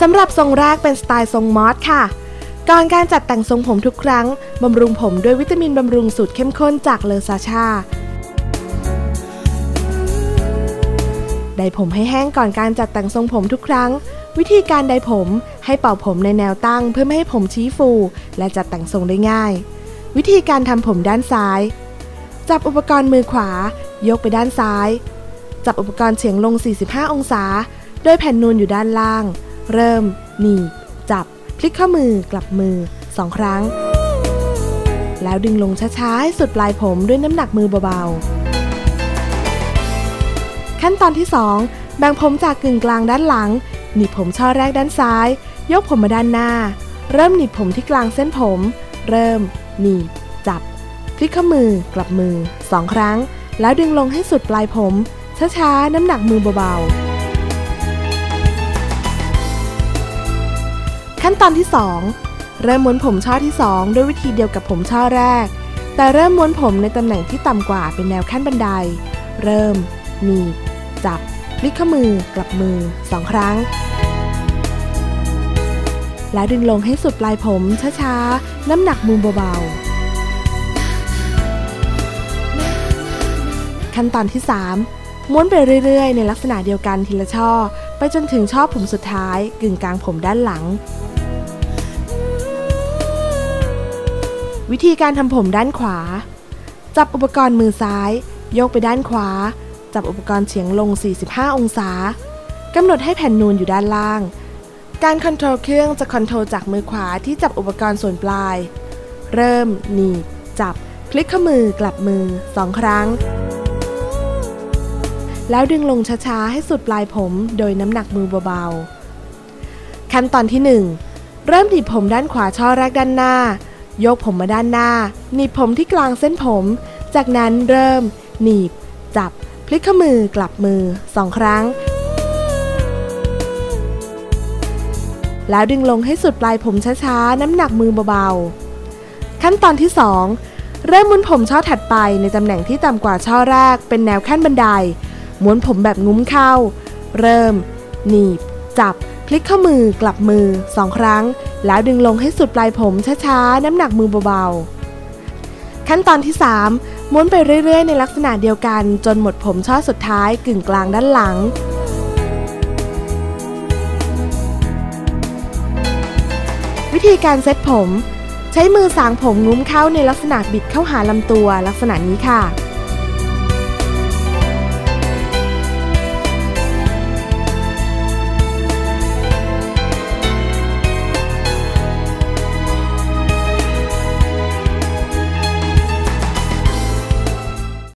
สำหรับทรงแรกเป็นสไตล์ทรงมอสค่ะ ก่อนการจัดแต่งทรงผมทุกครั้ง บำรุงผมด้วยวิตามินบำรุงสูตรเข้มข้นจากเลอซาชาไดผมให้แห้งก่อนการจัดแต่งทรงผมทุกครั้ง วิธีการไดผมให้เป่าผมในแนวตั้งเพื่อไม่ให้ผมชี้ฟู และจัดแต่งทรงได้ง่าย วิธีการทำผมด้านซ้าย จับอุปกรณ์มือขวา ยกไปด้านซ้าย จับอุปกรณ์เฉียงลง 45 องศา โดยแผ่นนูนอยู่ด้านล่าง เริ่ม หนีบ จับ พลิกข้อมือกลับมือ2ครั้ง แล้วดึงลงช้าๆให้สุดปลายผมด้วยน้ำหนักมือเบาๆ ขั้นตอนที่ 2 แบ่งผมจากกึ่งกลางด้านหลัง หนีบผมช่อแรกด้านซ้าย ยกผมมาด้านหน้า เริ่มหนีบผมที่กลางเส้นผม เริ่ม หนีบ จับ พลิกข้อมือกลับมือ2ครั้ง แล้วดึงลงให้สุดปลายผมช้าๆน้ำหนักมือเบาๆ ขั้นตอนที่ 2 เริ่มม้วนผมช่อที่ 2 ด้วยวิธีเดียวกับผมช่อแรก แต่เริ่มม้วนผมในตำแหน่งที่ต่ำกว่าเป็นแนวขั้นบันได เริ่มหนีบจับพลิกข้อมือกลับมือ 2 ครั้ง แล้วดึงลงให้สุดปลายผมช้าๆ น้ำหนักมือเบาๆ ขั้นตอนที่ 3 ม้วนไปเรื่อยๆ ในลักษณะเดียวกันทีละช่อ ไปจนถึงช่อผมสุดท้ายกึ่งกลางผมด้านหลัง วิธีการทำผมด้านขวา จับอุปกรณ์มือซ้าย ยกไปด้านขวา จับอุปกรณ์เฉียงลง 45 องศากำหนดให้แผ่นนูนอยู่ด้านล่าง การคอนโทรลเครื่องจะคอนโทรลจากมือขวาที่จับอุปกรณ์ส่วนปลาย เริ่ม หนีบ จับ คลิกข้อมือกลับมือ 2 ครั้ง แล้วดึงลงช้าๆ ให้สุดปลายผมโดยน้ำหนักมือเบาๆ ขั้นตอนที่ 1 เริ่มหนีบผมด้านขวาช่อแรกด้านหน้า ยกผมมาด้านหน้า หนีบผมที่กลางเส้นผม จากนั้นเริ่ม หนีบ จับ พลิกข้อมือกลับมือ2ครั้ง แล้วดึงลงให้สุดปลายผมช้าๆ น้ำหนักมือเบาๆ ขั้นตอนที่ 2 เริ่มม้วนผมช่อถัดไปในตำแหน่งที่ต่ำกว่าช่อแรก เป็นแนวขั้นบันไดม้วนผมแบบงุ้มเข้า เริ่ม หนีบ จับ ลิกข้อมือกลับมือ 2 ครั้ง แล้วดึงลงให้สุดปลายผมช้าๆ น้ำหนักมือเบาๆ ขั้นตอนที่ 3 ม้วนไปเรื่อยๆ ในลักษณะเดียวกัน จนหมดผมช่อสุดท้ายกึ่งกลางด้านหลังวิธีการเซ็ตผม ใช้มือสางผมงุ้มเข้าในลักษณะบิดเข้าหาลำตัวลักษณะนี้ค่ะ